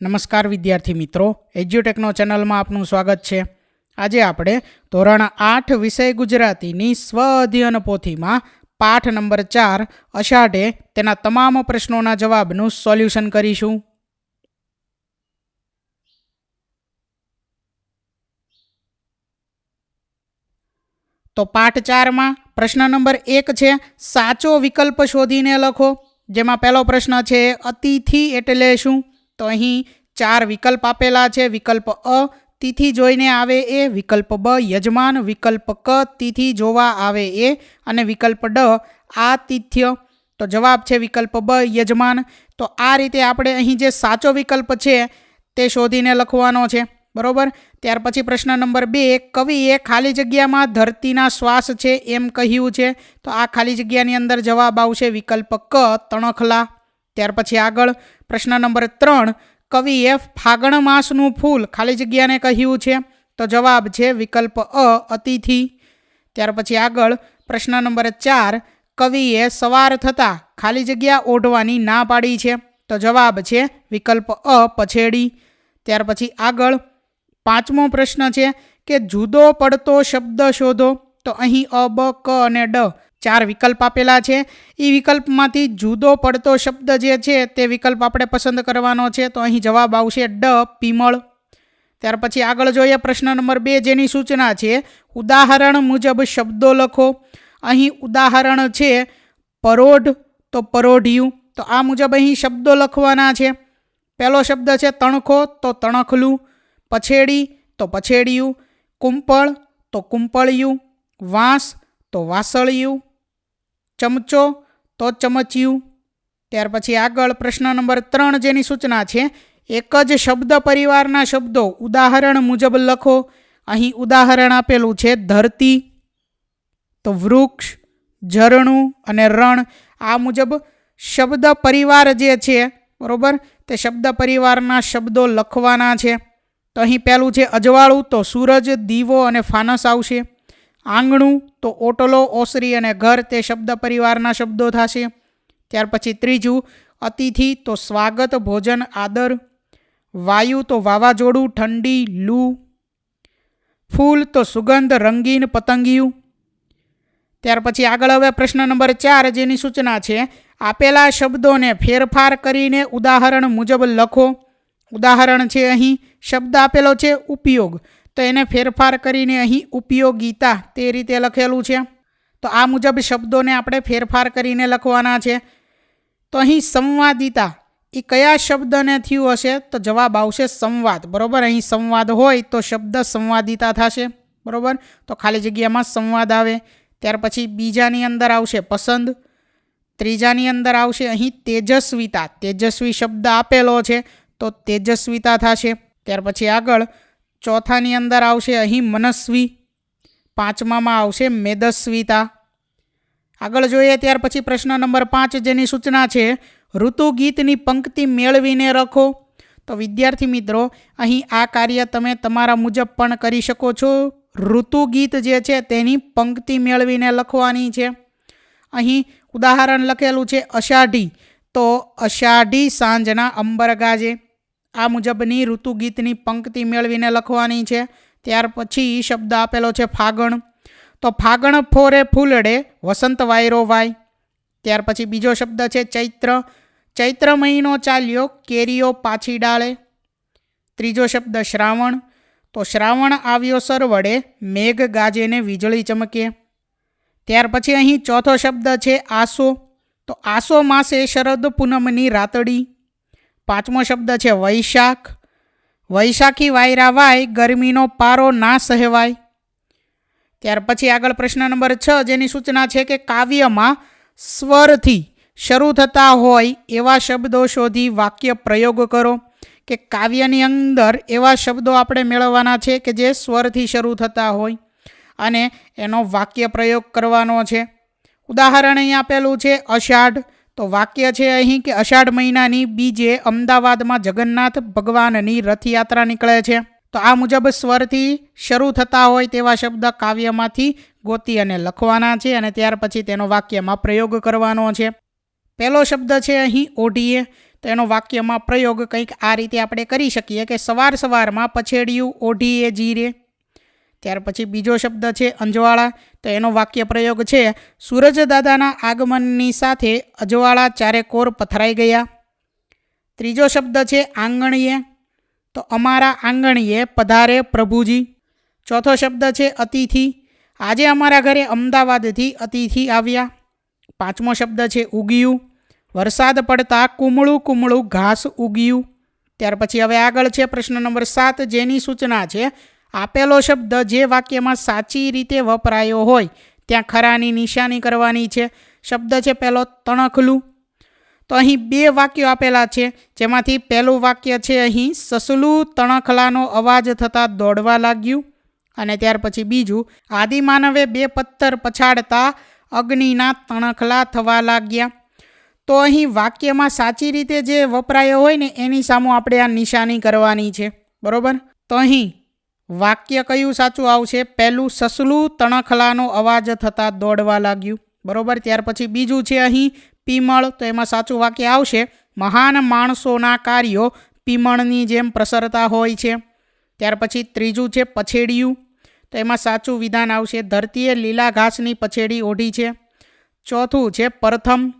નમસ્કાર વિદ્યાર્થી મિત્રો એજ્યુટેકનો ચેનલમાં આપનું સ્વાગત છે. આજે આપણે ધોરણ આઠ વિષય ગુજરાતીની સ્વ અધ્યયન પોથીમાં પાઠ નંબર ચાર અષાઢે તેના તમામ પ્રશ્નોના જવાબનું સોલ્યુશન કરીશું. તો પાઠ ચારમાં પ્રશ્ન નંબર એક છે, સાચો વિકલ્પ શોધીને લખો. જેમાં પહેલો પ્રશ્ન છે, અતિથિ એટલે શું? તો અહીં ચાર વિકલ્પ આપેલા છે. વિકલ્પ અ, તિથિ જોઈને આવે એ. વિકલ્પ બ, યજમાન. વિકલ્પ ક, તિથિ જોવા આવે એ. અને વિકલ્પ ડ આતિથ્ય તો જવાબ છે વિકલ્પ બ, યજમાન. તો આ રીતે આપણે અહીં જે સાચો વિકલ્પ છે તે શોધીને લખવાનો છે. બરોબર? ત્યાર પછી પ્રશ્ન નંબર બે, કવિએ ખાલી જગ્યામાં ધરતીના શ્વાસ છે એમ કહ્યું છે. તો આ ખાલી જગ્યાની અંદર જવાબ આવશે વિકલ્પ ક, તણખલા. ત્યાર પછી આગળ પ્રશ્ન નંબર ત્રણ કવિએ ફાગણ માસનું ફૂલ ખાલી જગ્યાને કહ્યું છે? તો જવાબ છે વિકલ્પ અ, અતિથિ. ત્યાર પછી આગળ પ્રશ્ન નંબર ચાર કવિએ સવાર થતાં ખાલી જગ્યા ઓઢવાની ના પાડી છે? તો જવાબ છે વિકલ્પ અ, પછેડી. ત્યાર પછી આગળ પાંચમો પ્રશ્ન છે કે જુદો પડતો શબ્દ શોધો? તો અહીં અ, બ, ક અને ડ ચાર વિકલ્પ આપેલા છે. એ વિકલ્પમાંથી જુદો પડતો શબ્દ જે છે તે વિકલ્પ આપણે પસંદ કરવાનો છે. તો અહીં જવાબ આવશે ડ, પીમળ. ત્યાર પછી આગળ જોઈએ પ્રશ્ન નંબર બે જેની સૂચના છે. ઉદાહરણ મુજબ શબ્દો લખો. અહીં ઉદાહરણ છે પરોઢ, તો પરોઢિયું. તો આ મુજબ અહીં શબ્દો લખવાના છે. પહેલો શબ્દ છે તણખો, તો તણખલું. પછેડી, તો પછેડિયું. કુંપળ, તો કુંપળિયું. વાંસ, તો વાસળિયું. ચમચો, તો ચમચિયું. ત્યાર પછી આગળ પ્રશ્ન નંબર ત્રણ જેની સૂચના છે, એક જ શબ્દ પરિવારના શબ્દો, ઉદાહરણ મુજબ લખો. અહીં ઉદાહરણ આપેલું છે, ધરતી, તો વૃક્ષ, ઝરણું અને રણ. આ મુજબ શબ્દ પરિવાર જે છે, બરાબર? તે શબ્દ પરિવારના શબ્દો લખવાના છે. તો અહીં પહેલું છે અજવાળું, તો સૂરજ, દીવો અને ફાનસ આવશે. આંગણું, તો ઓટલો, ઓસરી અને ઘર તે શબ્દ પરિવારના શબ્દો થશે. ત્યાર પછી ત્રીજું, અતિથિ, તો સ્વાગત, ભોજન, આદર. વાયુ, તો વાવાઝોડું, ઠંડી, લૂ. ફૂલ, તો સુગંધ, રંગીન પતંગિયું. ત્યાર પછી આગળ હવે પ્રશ્ન નંબર ચાર, જેની સૂચના છે, આપેલા શબ્દોને ફેરફાર કરીને ઉદાહરણ મુજબ લખો. ઉદાહરણ છે અહીં, શબ્દ આપેલો છે, ઉપયોગ. તો એને ફેરફાર કરીને અહીં ઉપયોગિતા તે રીતે લખેલું છે. તો આ મુજબ શબ્દોને આપણે ફેરફાર કરીને લખવાના છે. તો અહીં સંવાદિતા, એ કયા શબ્દને થયું હશે? તો જવાબ આવશે સંવાદ. બરાબર? અહીં સંવાદ હોય તો શબ્દ સંવાદિતા થશે. બરાબર? તો ખાલી જગ્યામાં સંવાદ આવે. ત્યાર પછી બીજાની અંદર આવશે પસંદ. ત્રીજાની અંદર આવશે અહીં તેજસ્વીતા. તેજસ્વી શબ્દ આપેલો છે તો તેજસ્વીતા થશે. ત્યાર પછી આગળ ચોથાની અંદર આવશે અહીં મનસ્વી, પાંચમામાં આવશે મેદસ્વીતા. આગળ જોઈએ ત્યાર પછી પ્રશ્ન નંબર પાંચ જેની સૂચના છે ઋતુ ગીતની પંક્તિ મેળવીને રખો. તો વિદ્યાર્થી મિત્રો, અહીં આ કાર્ય તમે તમારા મુજબ પણ કરી શકો છો. ઋતુ ગીત જે છે તેની પંક્તિ મેળવીને લખવાની છે. અહીં ઉદાહરણ લખેલું છે અષાઢી. તો અષાઢી સાંજના અંબર ગાજે આ મુજબની ઋતુ ગીતની પંક્તિ મેળવીને લખવાની છે. ત્યાર પછી શબ્દ આપેલો છે ફાગણ. તો ફાગણ ફોરે ફૂલડે વસંત વાયરો વાય. ત્યાર પછી બીજો શબ્દ છે ચૈત્ર. ચૈત્ર મહિનો ચાલ્યો, કેરીઓ પાછી ડાળે. ત્રીજો શબ્દ શ્રાવણ. તો શ્રાવણ આવ્યો સરવડે, મેઘ ગાજેને વીજળી ચમકે. ત્યાર પછી અહીં ચોથો શબ્દ છે આસો. તો આસો માસે શરદ પૂનમની રાતડી. પાંચમો શબ્દ છે, વૈશાખ. વૈશાખી વાયરા વાય, ગરમીનો પારો ના સહેવાય. ત્યાર પછી આગળ પ્રશ્ન નંબર છ, જેની સૂચના છે કે કાવ્યમાં સ્વરથી શરૂ થતા હોય એવા શબ્દો શોધી વાક્ય પ્રયોગ કરો. કે કાવ્યની અંદર એવા શબ્દો આપણે મેળવવાના છે કે જે સ્વરથી શરૂ થતા હોય અને એનો વાક્ય પ્રયોગ કરવાનો છે. ઉદાહરણ અહીં આપેલું છે, અષાઢ. તો વાક્ય છે અહીં કે અષાઢ મહિનાની બીજે અમદાવાદમાં જગન્નાથ ભગવાનની રથયાત્રા નીકળે છે. તો આ મુજબ સ્વરથી શરૂ થતા હોય તેવા શબ્દ કાવ્યમાંથી ગોતી અને લખવાના છે અને ત્યાર પછી તેનો વાક્યમાં પ્રયોગ કરવાનો છે. પહેલો શબ્દ છે અહીં ઓઢીએ. તો એનો વાક્યમાં પ્રયોગ કંઈક આ રીતે આપણે કરી શકીએ કે સવાર સવારમાં પછેડિયું ઓઢીએ જીરે. ત્યાર પછી બીજો શબ્દ છે અંજવાળા. તો એનો વાક્ય પ્રયોગ છે, સૂરજ દાદાના આગમનની સાથે અજવાળા ચારે કોર પથરાઈ ગયા. ત્રીજો શબ્દ છે, આંગણીએ. તો અમારા આંગણીએ પધારે પ્રભુજી. ચોથો શબ્દ છે, અતિથિ. આજે અમારા ઘરે અમદાવાદથી અતિથિ આવ્યા. પાંચમો શબ્દ છે, ઉગ્યું. વરસાદ પડતા કુમળું કુમળું ઘાસ ઉગ્યું. ત્યાર પછી હવે આગળ છે પ્રશ્ન નંબર સાત, જેની સૂચના છે આપેલો શબ્દ જે વાક્યમાં સાચી રીતે વપરાયો હોય, ત્યાં ખરાની નિશાની કરવાની છે. શબ્દ છે પહેલો તણખલું. તો અહીં બે વાક્યો આપેલા છે, જેમાંથી પહેલું વાક્ય છે અહીં, સસલું તણખલાનો અવાજ થતાં દોડવા લાગ્યું. અને ત્યાર પછી બીજું આદિમાનવે બે પથ્થર પછાડતા અગ્નિના તણખલા થવા લાગ્યા. તો અહીં વાક્યમાં સાચી રીતે જે વપરાયો હોય ને, એની સામું આપણે આ નિશાની કરવાની છે. બરાબર? તો અહીં વાક્ય કયું સાચું આવશે? પહેલું સસલું તણખલાનો અવાજ થતાં દોડવા લાગ્યું. બરોબર? ત્યાર પછી બીજું છે અહીં પીમળ. તો એમાં સાચું વાક્ય આવશે, મહાન માણસોના કાર્યો પીમળની જેમ પ્રસરતા હોય છે. ત્યાર પછી ત્રીજું છે, પછેડિયું. તો એમાં સાચું વિધાન આવશે, ધરતીએ લીલા ઘાસની પછેડી ઓઢી છે. ચોથું છે, પ્રથમ.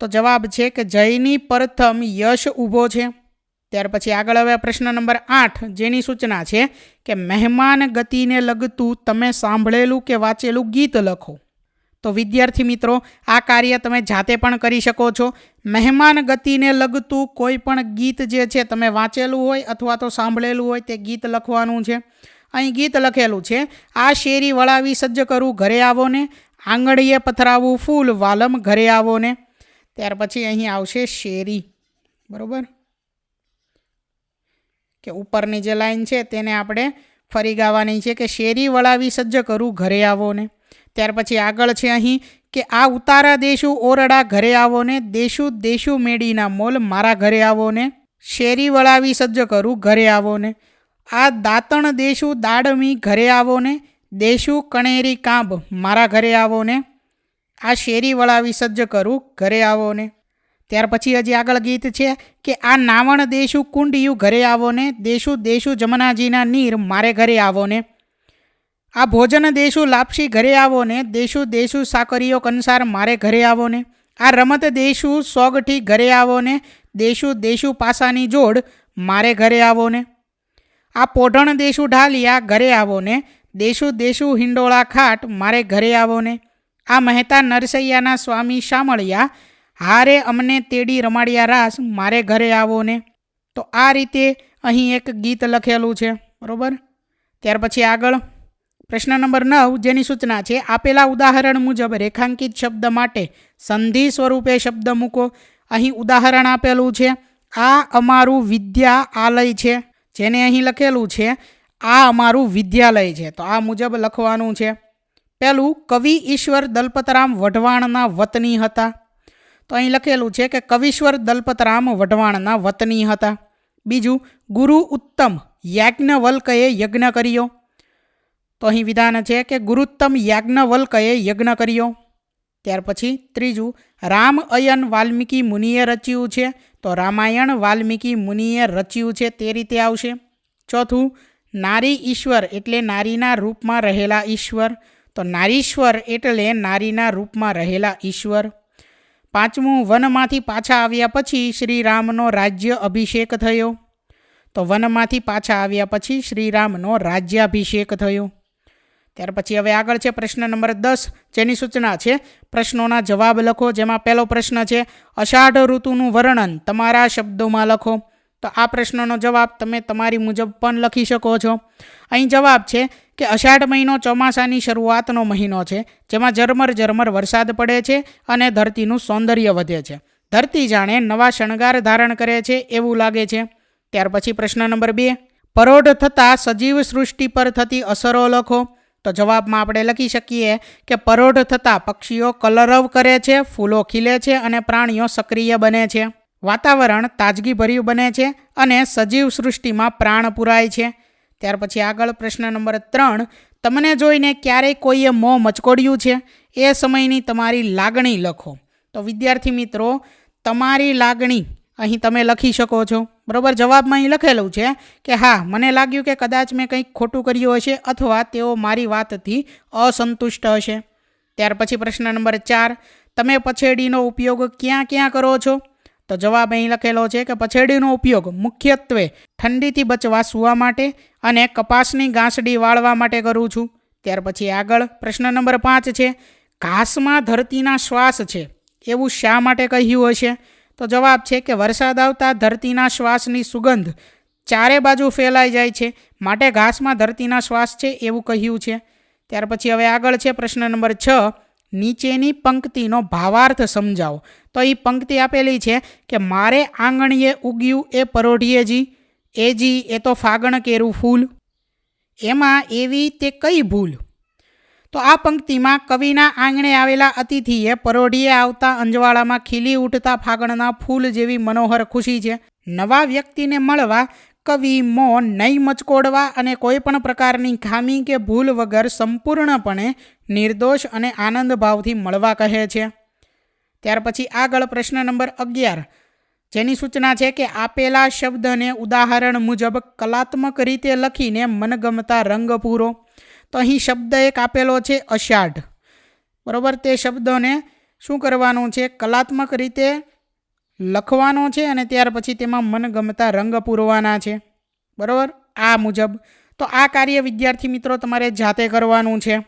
તો જવાબ છે કે જયની પ્રથમ યશ ઊભો છે. ત્યાર પછી આગળ હવે પ્રશ્ન નંબર આઠ, જેની સૂચના છે કે મહેમાન ગતિને લગતું તમે સાંભળેલું કે વાંચેલું ગીત લખો? તો વિદ્યાર્થી મિત્રો, આ કાર્ય તમે જાતે પણ કરી શકો છો. મહેમાન ગતિને લગતું કોઈ પણ ગીત જે છે તમે વાંચેલું હોય અથવા તો સાંભળેલું હોય તે ગીત લખવાનું છે. અહીં ગીત લખેલું છે, આ શેરી વળાવી સજ્જ કરું ઘરે આવો ને આંગળીએ પથરાવું ફૂલ વાલમ ઘરે આવો ને ત્યાર પછી અહીં આવશે શેરી. બરાબર? કે ઉપરની જે લાઈન છે તેને આપણે ફરી ગાવાની છે કે શેરી વળાવી સજ્જ કરું ઘરે આવો ને. ત્યાર પછી આગળ છે અહીં કે આ ઉતારા દેશું ઓરડા ઘરે આવો ને, દેશું દેશું મેડીના મોલ મારા ઘરે આવો ને. શેરી વળાવી સજ્જ કરું ઘરે આવો ને. આ દાંતણ દેશું દાડમી ઘરે આવો ને, દેશું કણેરી કાંબ મારા ઘરે આવો ને. આ શેરી વળાવી સજ્જ કરું ઘરે આવો ને. ત્યાર પછી હજી આગળ ગીત છે કે આ નાવણ દેશું કુંડિયું ઘરે આવો ને, દેશું દેશું જમનાજીના નીર મારે ઘરે આવો ને. આ ભોજન દેશું લાપસી ઘરે આવો ને, દેશું દેશું સાકરીઓ કંસાર મારે ઘરે આવો ને. આ રમત દેશું સોગઠી ઘરે આવો ને, દેશું દેશું પાસાની જોડ મારે ઘરે આવો ને. આ પોઢણ દેશું ઢાલિયા ઘરે આવો ને, દેશું દેશું હિંડોળા ખાટ મારે ઘરે આવો ને. આ મહેતા નરસૈયાના સ્વામી શામળિયા હારે અમને તેડી રમાડ્યા રાસ, મારે ઘરે આવો ને. તો આ રીતે અહીં એક ગીત લખેલું છે, બરાબર? ત્યાર પછી આગળ. પ્રશ્ન નંબર નવ, જેની સૂચના છે, આપેલા ઉદાહરણ મુજબ રેખાંકિત શબ્દ માટે સંધિ સ્વરૂપે શબ્દ મૂકો. અહીં ઉદાહરણ આપેલું છે, આ અમારું વિદ્યા આલય છે, જેને અહીં લખેલું છે, આ અમારું વિદ્યાલય છે. તો આ મુજબ લખવાનું છે પહેલું કવિ ઈશ્વર દલપતરામ વઢવાણના વતની હતા. તો અહીં લખેલું છે કે કવિશ્વર દલપતરામ વઢવાણના વતની હતા. બીજું, ગુરુ ઉત્તમ યાજ્ઞવલ્કએ યજ્ઞ કર્યો. તો અહીં વિધાન છે કે ગુરુત્તમ યાજ્ઞવલ્કએ યજ્ઞ કર્યો. ત્યાર પછી ત્રીજું, રામ અયન વાલ્મીકી મુનિએ રચ્યું છે. તો રામાયણ વાલ્મીકી મુનિએ રચ્યું છે તે રીતે આવશે. ચોથું, નારી ઈશ્વર એટલે નારીના રૂપમાં રહેલા ઈશ્વર. તો નારીશ્વર એટલે નારીના રૂપમાં રહેલા ઈશ્વર. પાંચમું, વનમાંથી પાછા આવ્યા પછી શ્રીરામનો રાજ્ય અભિષેક થયો. તો વનમાંથી પાછા આવ્યા પછી શ્રીરામનો રાજ્યાભિષેક થયો. ત્યાર પછી હવે આગળ છે પ્રશ્ન નંબર દસ, જેની સૂચના છે, પ્રશ્નોના જવાબ લખો. જેમાં પહેલો પ્રશ્ન છે, અષાઢ ઋતુનું વર્ણન તમારા શબ્દોમાં લખો. તો આ પ્રશ્નનો જવાબ તમે તમારી મુજબ પણ લખી શકો છો. અહીં જવાબ છે કે અષાઢ મહિનો ચોમાસાની શરૂઆતનો મહિનો છે, જેમાં ઝરમર ઝરમર વરસાદ પડે છે અને ધરતીનું સૌંદર્ય વધે છે. ધરતી જાણે નવા શણગાર ધારણ કરે છે એવું લાગે છે. ત્યાર પછી પ્રશ્ન નંબર બે, પરોઢ થતાં સજીવ સૃષ્ટિ પર થતી અસરો લખો. તો જવાબમાં આપણે લખી શકીએ કે પરોઢ થતાં પક્ષીઓ કલરવ કરે છે, ફૂલો ખીલે છે અને પ્રાણીઓ સક્રિય બને છે. વાતાવરણ તાજગીભર્યું બને છે અને સજીવ સૃષ્ટિમાં પ્રાણ પુરાય છે. ત્યાર પછી આગળ પ્રશ્ન નંબર ત્રણ, તમને જોઈને ક્યારેય કોઈએ મોં મચકોડ્યું છે? એ સમયની તમારી લાગણી લખો. તો વિદ્યાર્થી મિત્રો, તમારી લાગણી અહીં તમે લખી શકો છો. બરાબર? જવાબમાં અહીં લખેલું છે કે, હા, મને લાગ્યું કે કદાચ મેં કંઈક ખોટું કર્યું હશે અથવા તેઓ મારી વાતથી અસંતુષ્ટ હશે. ત્યાર પછી પ્રશ્ન નંબર ચાર, તમે પછેડીનો ઉપયોગ ક્યાં ક્યાં કરો છો? તો જવાબ અહીં લખેલો છે કે પછેડીનો ઉપયોગ મુખ્યત્વે ઠંડીથી બચવા સૂવા માટે અને કપાસની ગાંસડી વાળવા માટે કરું છું. ત્યાર પછી આગળ પ્રશ્ન નંબર પાંચ છે, ઘાસમાં ધરતીના શ્વાસ છે, એવું શા માટે કહ્યું હશે? તો જવાબ છે કે વરસાદ આવતા ધરતીના શ્વાસની સુગંધ ચારે બાજુ ફેલાઈ જાય છે, માટે ઘાસમાં ધરતીના શ્વાસ છે એવું કહ્યું છે. ત્યાર પછી હવે આગળ છે પ્રશ્ન નંબર છ નીચેની પંક્તિનો ભાવાર્થ સમજાવો. તો એ પંક્તિ આપેલી છે કે મારે આંગણીએ ઉગ્યું એ પરોઢિયેજી, એજી એ તો ફાગણ કેરું ફૂલ. એમાં એવી તે કઈ ભૂલ? તો આ પંક્તિમાં કવિના આંગણે આવેલા અતિથિએ પરોઢીએ આવતા અંજવાળામાં ખીલી ઉઠતા ફાગણના ફૂલ જેવી મનોહર ખુશી છે. નવા વ્યક્તિને મળવા કવિ મો નહીં મચકોડવા અને કોઈ પણ પ્રકારની ખામી કે ભૂલ વગર સંપૂર્ણપણે નિર્દોષ અને આનંદ ભાવથી મળવા કહે છે. ત્યાર પછી આગળ પ્રશ્ન નંબર અગિયાર. જેની સૂચના છે કે આપેલા શબ્દને ઉદાહરણ મુજબ કલાત્મક રીતે લખીને મનગમતા રંગ પૂરો. તો અહીં શબ્દ એક આપેલો છે અષાઢ. બરાબર? તે શબ્દોને શું કરવાનું છે? કલાત્મક રીતે લખવાનો છે અને ત્યાર પછી તેમાં મનગમતા રંગ પૂરવાના છે. બરાબર? આ મુજબ. તો આ કાર્ય વિદ્યાર્થી મિત્રો તમારે જાતે કરવાનું છે.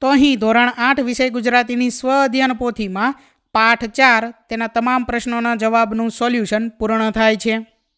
તો અહીં ધોરણ આઠ વિષય ગુજરાતીની સ્વ અધ્યયન પોથીમાં પાઠ ચાર તેના તમામ પ્રશ્નોના જવાબનું સોલ્યુશન પૂર્ણ થાય છે.